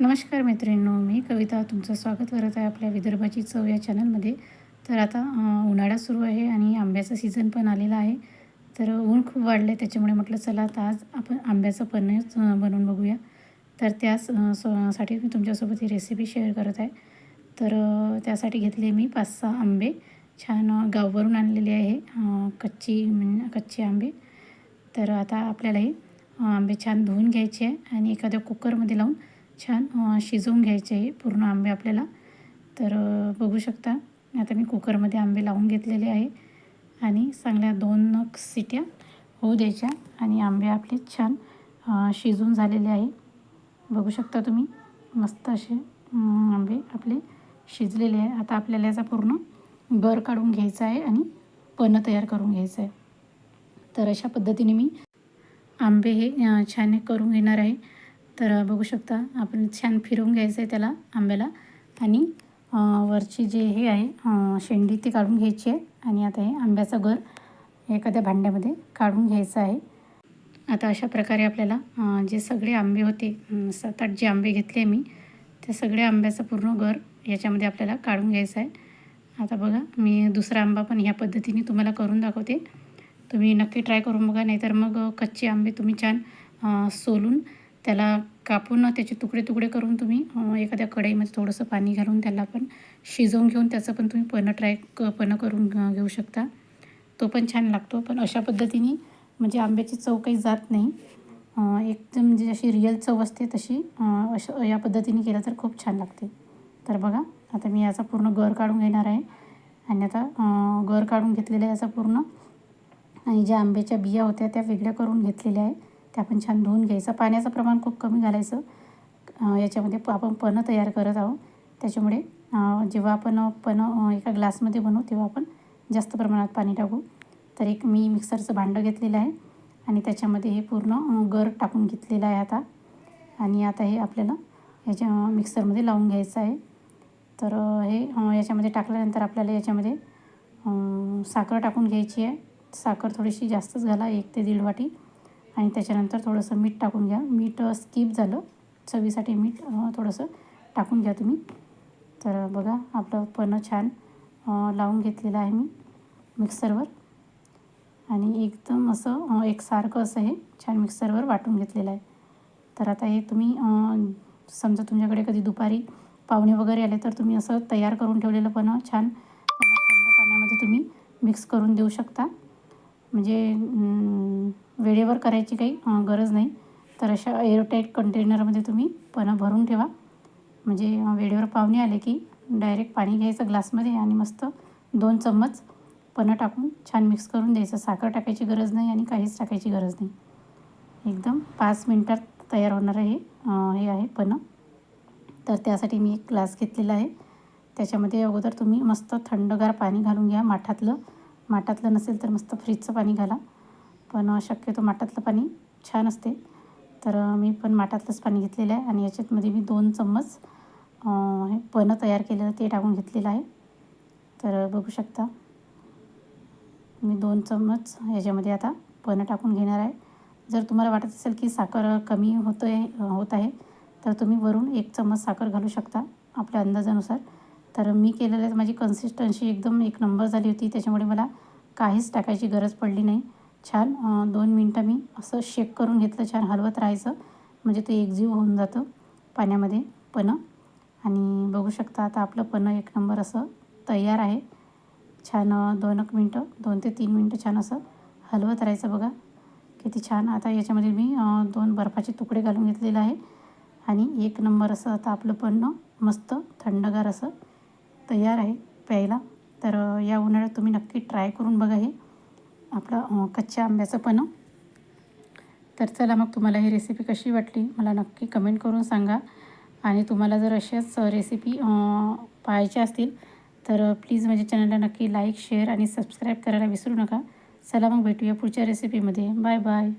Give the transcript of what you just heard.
नमस्कार मैत्रिणींनो मी कविता तुमचं स्वागत करत आहे आपल्या विदर्भाची चव या चॅनलमध्ये. तर आता उन्हाळा सुरू आहे आणि आंब्याचा सीझन पण आलेला आहे. तर ऊन खूप वाढलं आहे त्याच्यामुळे म्हटलं चला आता आज आपण आंब्याचं पन्नच बनवून बघूया. तर त्याच साठी मी तुमच्यासोबत ही रेसिपी शेअर करत आहे. तर त्यासाठी घेतले मी पाच सहा आंबे. छान गाववरून आणलेले आहे कच्ची म्हणजे कच्चे आंबे. तर आता आपल्याला हे आंबे छान धुवून घ्यायचे आहे आणि एखाद्या कुकरमध्ये लावून छान शिजवून घ्यायचे आहे पूर्ण आंबे आपल्याला. तर बघू शकता आता मी कुकरमध्ये आंबे लावून घेतलेले आहे आणि चांगल्या दोन सिट्या होऊ द्यायच्या आणि आंबे आपले छान शिजून झालेले आहे. बघू शकता तुम्ही मस्त असे आंबे आपले शिजलेले आहे. आता आपल्याला याचा पूर्ण गर काढून घ्यायचा आहे आणि पन्ह तयार करून घ्यायचं आहे. तर अशा पद्धतीने मी आंबे हे छान करून घेणार आहे. तर बघू शकता आपण छान फिरवून घ्यायचं आहे त्याला आंब्याला. आणि वरची जे हे आहे शेंडी ती काढून घ्यायची आहे. आणि आता हे आंब्याचं गर एखाद्या भांड्यामध्ये काढून घ्यायचं आहे. आता अशा प्रकारे आपल्याला जे सगळे आंबे होते सात आठ जे आंबे घेतले मी ते सगळ्या आंब्याचं पूर्ण गर याच्यामध्ये आपल्याला काढून घ्यायचं आहे. आता बघा मी दुसरा आंबा पण ह्या पद्धतीने तुम्हाला करून दाखवते. तुम्ही नक्की ट्राय करून बघा नाहीतर मग कच्चे आंबे तुम्ही छान सोलून त्याला कापून त्याचे तुकडे तुकडे करून तुम्ही एखाद्या कढईमध्ये थोडंसं पाणी घालून त्याला पण शिजवून घेऊन त्याचं पण तुम्ही पन्ह ट्राय क पन्ह करून घेऊ शकता. तो पण छान लागतो. पण अशा पद्धतीने म्हणजे आंब्याची चव काही जात नाही. एकदम म्हणजे जशी रिअल चव असते तशी अशा या पद्धतीने केलं तर खूप छान लागते. तर बघा आता मी याचा पूर्ण गर काढून घेणार आहे. आणि आता गर काढून घेतलेला आहे याचा पूर्ण. आणि ज्या आंब्याच्या बिया होत्या त्या वेगळ्या करून घेतलेल्या आहे. ते आपण छान धुवून घ्यायचं. पाण्याचं प्रमाण खूप कमी घालायचं. याच्यामध्ये प- आपण पन्ह तयार करत आहोत. त्याच्यामुळे जेव्हा आपण पन्ह एका ग्लासमध्ये बनवू तेव्हा आपण जास्त प्रमाणात पाणी टाकू. तर एक मी मिक्सरचं भांडं घेतलेलं आहे आणि त्याच्यामध्ये हे पूर्ण गर टाकून घेतलेलं आहे आता. आणि आता हे आपल्याला ह्याच्या मिक्सरमध्ये लावून घ्यायचं आहे. तर हे याच्यामध्ये टाकल्यानंतर आपल्याला याच्यामध्ये साखर टाकून घ्यायची आहे. साखर थोडीशी जास्तच घाला एक ते दीड वाटी. आणि त्याच्यानंतर थोडंसं मीठ टाकून घ्या. मीठ स्किप झालं. चवीसाठी मीठ थोडंसं टाकून घ्या तुम्ही. तर बघा आपलं पन्ह छान लावून घेतलेलं आहे मी मिक्सरवर. आणि एकदम असं एकसारखं असं हे छान मिक्सरवर वाटून घेतलेलं आहे. तर आता हे तुम्ही समजा तुमच्याकडे कधी दुपारी पाहुणे वगैरे आले तर तुम्ही असं तयार करून ठेवलेलं पण छान थंड पाण्यामध्ये तुम्ही मिक्स करून देऊ शकता. म्हणजे वेळेवर करायची काही गरज नाही. तर अशा एअरटाईट कंटेनरमध्ये तुम्ही पन्ह भरून ठेवा. म्हणजे वेळेवर पाहुणे आले की डायरेक्ट पाणी घ्यायचं ग्लासमध्ये आणि मस्त दोन चम्मच पन्ह टाकून छान मिक्स करून द्यायचं. साखर टाकायची गरज नाही आणि काहीच टाकायची गरज नाही. एकदम पाच मिनटात तयार होणारं हे हे आहे पणं. तर त्यासाठी मी एक ग्लास घेतलेला आहे. त्याच्यामध्ये अगोदर तुम्ही मस्त थंडगार पाणी घालून घ्या माठातलं. माठातलं नसेल तर मस्त फ्रीजचं पाणी घाला. पण शक्यतो माठातलं पाणी छान असते. तर मी पण माठातलंच पाणी घेतलेलं आहे आणि याच्यातमध्ये मी दोन चम्मच हे पन्ह तयार केलेलं ते टाकून घेतलेलं आहे. तर बघू शकता. मी दोन चम्मच याच्यामध्ये आता पणं टाकून घेणार आहे. जर तुम्हाला वाटत असेल की साखर कमी होतो आहे होत आहे तर तुम्ही वरून एक चम्मच साखर घालू शकता आपल्या अंदाजानुसार. तर मी केलेलं आहे माझी कन्सिस्टन्सी एकदम एक नंबर झाली होती. त्याच्यामुळे मला काहीच टाकायची गरज पडली नाही. छान दोन मिनटं मी असं शेक करून घेतलं. छान हलवत राहायचं. म्हणजे ते एकजीव होऊन जातं पाण्यामध्ये पणं. आणि बघू शकता आता आपलं पणं एक नंबर असं तयार आहे. छान दोन एक मिनटं दोन ते तीन मिनटं छान असं हलवत राहायचं बघा. किती छान. आता याच्यामध्ये मी दोन बर्फाचे तुकडे घालून घेतलेले आहे. आणि एक नंबर असं आता आपलं पन्ह मस्त थंडगार असं तयार आहे प्यायला. तर या उन्हाळ्यात तुम्ही नक्की ट्राय करून बघा हे. आपलं कच्च्या आंब्याचं पण. तर चला मग तुम्हाला ही रेसिपी कशी वाटली मला नक्की कमेंट करून सांगा. आणि तुम्हाला जर अशाच रेसिपी पाहायच्या असतील तर प्लीज माझ्या चॅनलला नक्की लाईक शेअर आणि सबस्क्राईब करायला विसरू नका. चला मग भेटूया पुढच्या रेसिपीमध्ये बाय बाय